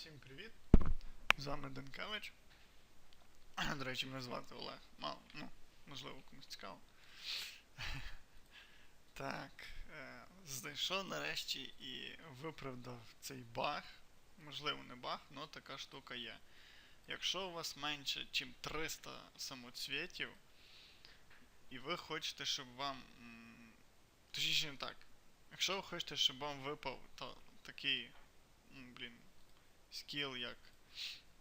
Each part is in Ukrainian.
Всім привіт! З вами Денкевич. До речі, мене звати Олег. Мало, ну, можливо, комусь цікаво. Так, е, знайшов нарешті і виправдав цей баг. Можливо, не баг, але така штука є. Якщо у вас менше, ніж 300 самоцвітів, і ви хочете, щоб вам. Точніше не так. Якщо ви хочете, щоб вам випав то, такий. Блін, скіл, як.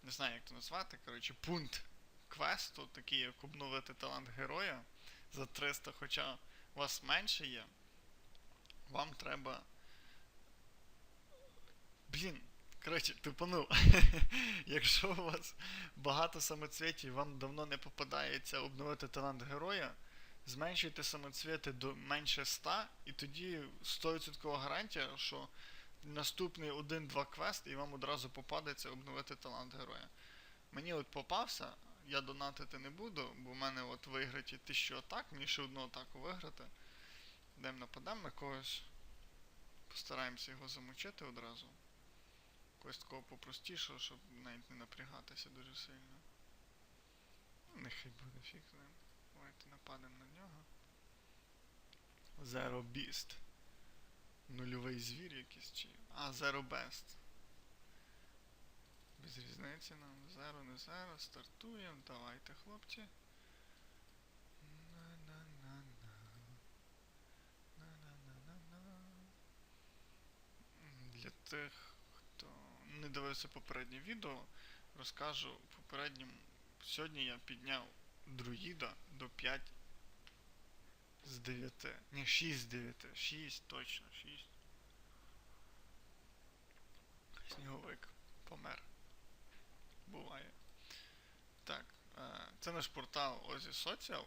Не знаю, як то назвати. Коротше, пункт квесту, такий, як обновити талант героя за 300, хоча вас менше є. Вам треба. Блін, коротше, тупанув. Якщо у вас багато самоцвітів, вам давно не попадається обновити талант героя, зменшуйте самоцвіти до менше 100, і тоді 100% гарантія, що наступний один-два квести і вам одразу попадеться обновити талант героя. Мені от попався, я донатити не буду, бо в мене от виграті 1000 атак, мені ще одну атаку виграти. Йдемо нападемо на когось. Постараємося його замочити одразу. Когось такого попростішого, щоб навіть не напрягатися дуже сильно. Ну, Нехай буде фіг з ним. Давайте нападемо на нього. Zero Beast. Нульовий звір якийсь чи. А, Zero Best. Без різниці нам. Zero, не Zero. Стартуємо. Давайте, хлопці. Для тих, хто не дивився попереднє відео, розкажу попереднім. Сьогодні я підняв друїда до 5 з 9. Ні, 6 з 9. 6, точно, 6. Сніговик помер. Буває. Так, е, це наш портал Ozzy Social.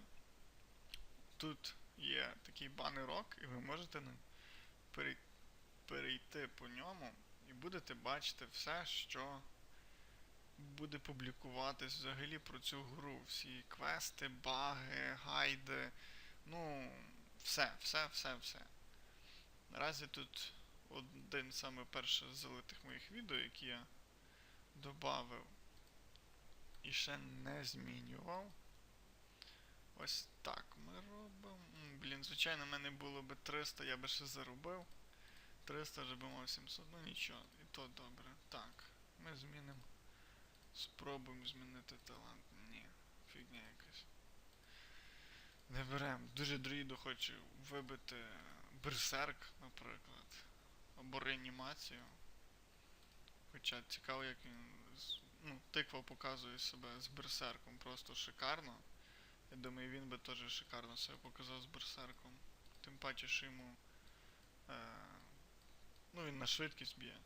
Тут є такий банерок, і ви можете перейти по ньому і будете бачити все, що буде публікуватись взагалі про цю гру. Всі квести, баги, гайди. Ну, все, все, все, все. Наразі тут один саме перше з залитих моїх відео, які я додав і ще не змінював. Ось так ми робимо. Блін, звичайно, в мене було би 300, я би ще заробив. 300 вже би мав 700, ну нічого, і то добре. Так, ми змінимо. Спробуємо змінити талант. Ні, фігня якась. Не беремо. Дуже друїду хочу вибити берсерк, наприклад. Або реанімацію. Хоча цікаво, як він. Ну, тиква показує себе з берсерком просто шикарно. Я думаю, він би теж шикарно себе показав з берсерком. Тим паче, що йому. Е, ну, він на швидкість б'є.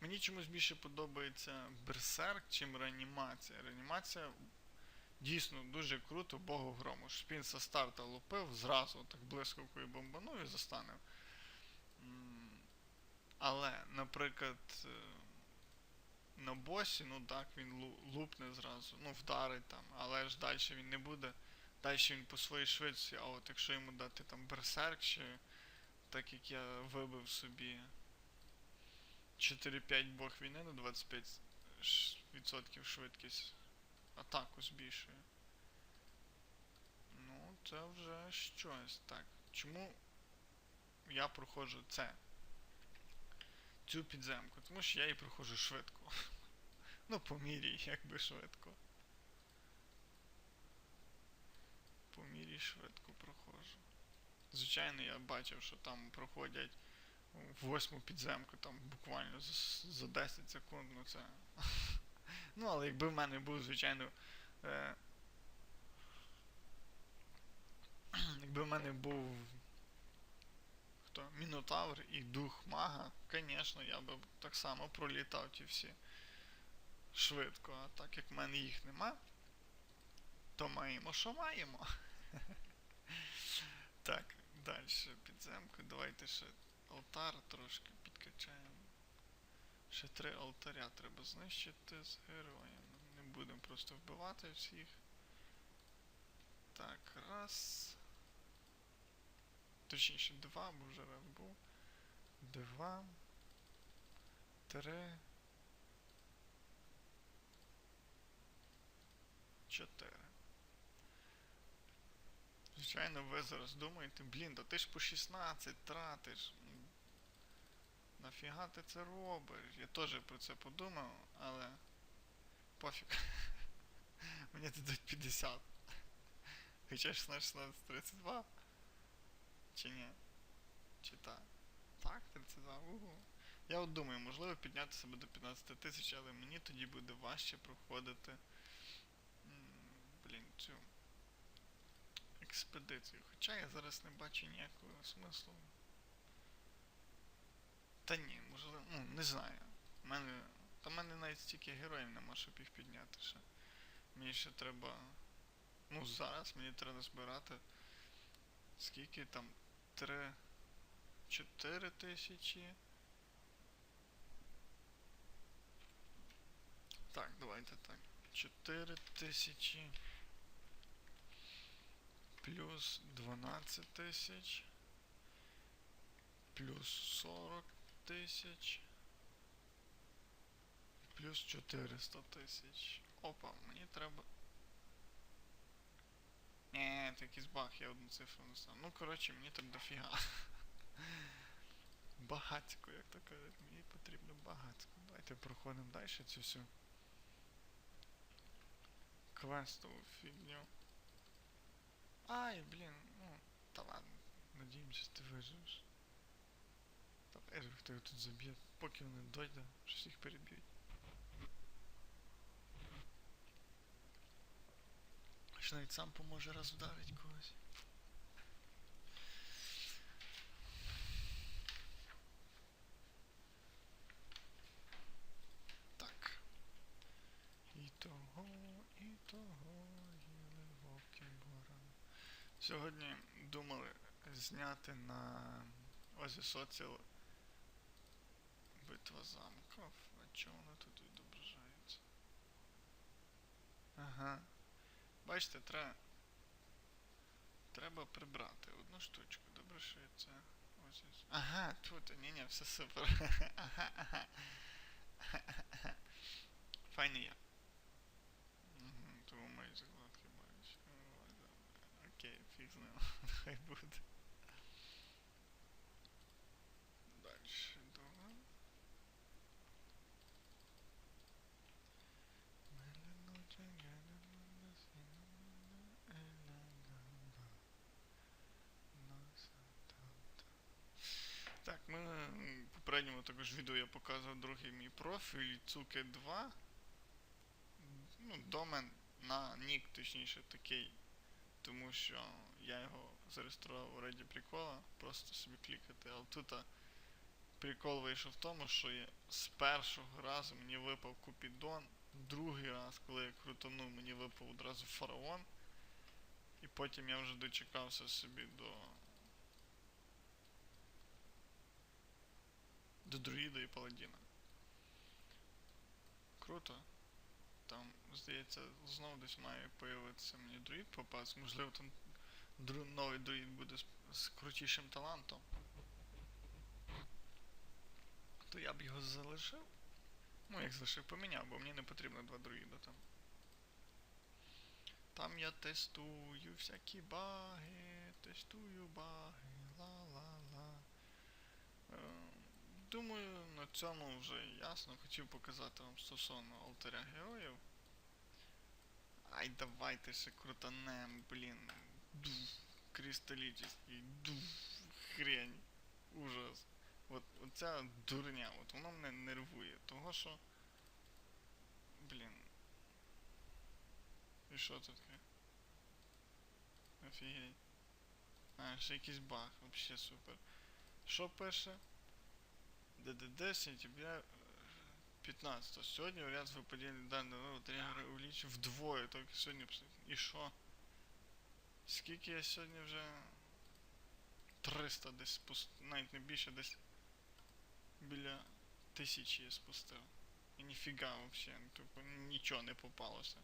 Мені чомусь більше подобається берсерк, чим реанімація. Реанімація дійсно дуже круто, богу грому. Він со старта лупив, зразу так блискавкою бомбанув і застанив. Але, наприклад, е, на босі, ну так, він лупне зразу, ну, вдарить там, але ж далі він не буде. Далі він по своїй швидкості, а от якщо йому дати там берсерк, чи так як я вибив собі 4-5 бог війни на 25 ш- відсотків швидкість атаку збільшує. Ну, це вже щось. Так. Чому я проходжу це? Цю підземку? Тому що я її проходжу швидко. Ну, по мірі, якби швидко. По мірі швидко проходжу. Звичайно, я бачив, що там проходять восьму підземку там буквально за, за 10 секунд, ну це. Ну, але якби в мене був, звичайно. Е... Якби в мене був. Хто? Мінотавр і дух мага, звісно, я би так само пролітав ті всі швидко, а так як в мене їх нема, то маємо, що маємо. Так, далі підземку. Давайте ще алтар трошки підкачаємо. Ще три алтаря треба знищити з героєм. Не будемо просто вбивати всіх. Так, раз. Точніше два, бо вже раз був. Два. Три. Чотири. Звичайно, ви зараз думаєте, блін, та ти ж по 16 тратиш. Нафіга ти це робиш? Я теж про це подумав, але пофіг. Мені дадуть 50. Хоча 16, 16, 32. Чи ні? Чи так? Так, 32. Угу. Я от думаю, можливо підняти себе до 15 тисяч, але мені тоді буде важче проходити. Блін, цю експедицію. Хоча я зараз не бачу ніякого смислу. Та ні, можливо, ну, не знаю. У мене. Та в мене навіть стільки героїв нема, щоб їх підняти ще. Мені ще треба. Ну, зараз мені треба збирати. Скільки там? 3. 4 тисячі. Так, давайте так. 4 тисячі. Плюс 12 тисяч. Плюс 40 тисяч. Плюс 400 тисяч. Опа, мені треба. Ні, якийсь баг, я одну цифру не став. Ну, коротше, мені там дофіга. Багацько, як то кажуть, мені потрібно багацько. Давайте проходимо далі цю всю квестову фігню. Ай, блін, ну, та ладно. Надіємося, ти виживеш. Хто його тут заб'є, поки вони дойде, щось їх переб'ють. Аж навіть сам поможе раз вдарить когось. Так. І того, і того їли вовки. Сьогодні думали зняти на Озі Соціал Битва замків. А чого воно тут відображається? Ага. Бачите, треба. Треба прибрати одну штучку. Добре, що це. Ось ось. Ага, тут, ні, ні, все супер. ага, ага. Файний я. Угу, тому мої закладки мають. Окей, фіг з ним. Хай буде. Дальше добре. Так, ми м, в попередньому також відео я показував другий мій профіль Цуке 2. Ну, домен на нік, точніше, такий. Тому що я його зареєстрував у раді прикола, просто собі клікати. Але тут прикол вийшов в тому, що я з першого разу мені випав Купідон, другий раз, коли я крутанув, мені випав одразу фараон. І потім я вже дочекався собі до. До друїда і паладіна. Круто. Там, здається, знову десь має появитися мені друїд попас. Можливо, там дру... новий друїд буде з, з крутішим талантом. То я б його залишив. Ну, як залишив, поміняв, бо мені не потрібно два друїда там. Там я тестую всякі баги, тестую баги, ла-ла-ла. Е, Думаю, на цьому вже ясно. Хотів показати вам стосовно алтаря героїв. Ай, давайте ще крутанем, блін. Дуф, кристалічний, дуф, хрень. Ужас. От оця дурня, от воно мене нервує. Того що. Блін. І що це таке? Офігеть. А, ще якийсь баг, вообще супер. Що пише? ДДД сентября 15. Сьогодні варіант випадіння даного тренера увеличив тільки сьогодні абсолютно. І що? Скільки я сьогодні вже 300 десь спустив, навіть не більше десь біля тисячі я спустив. І ніфіга взагалі, тупо нічого не попалося.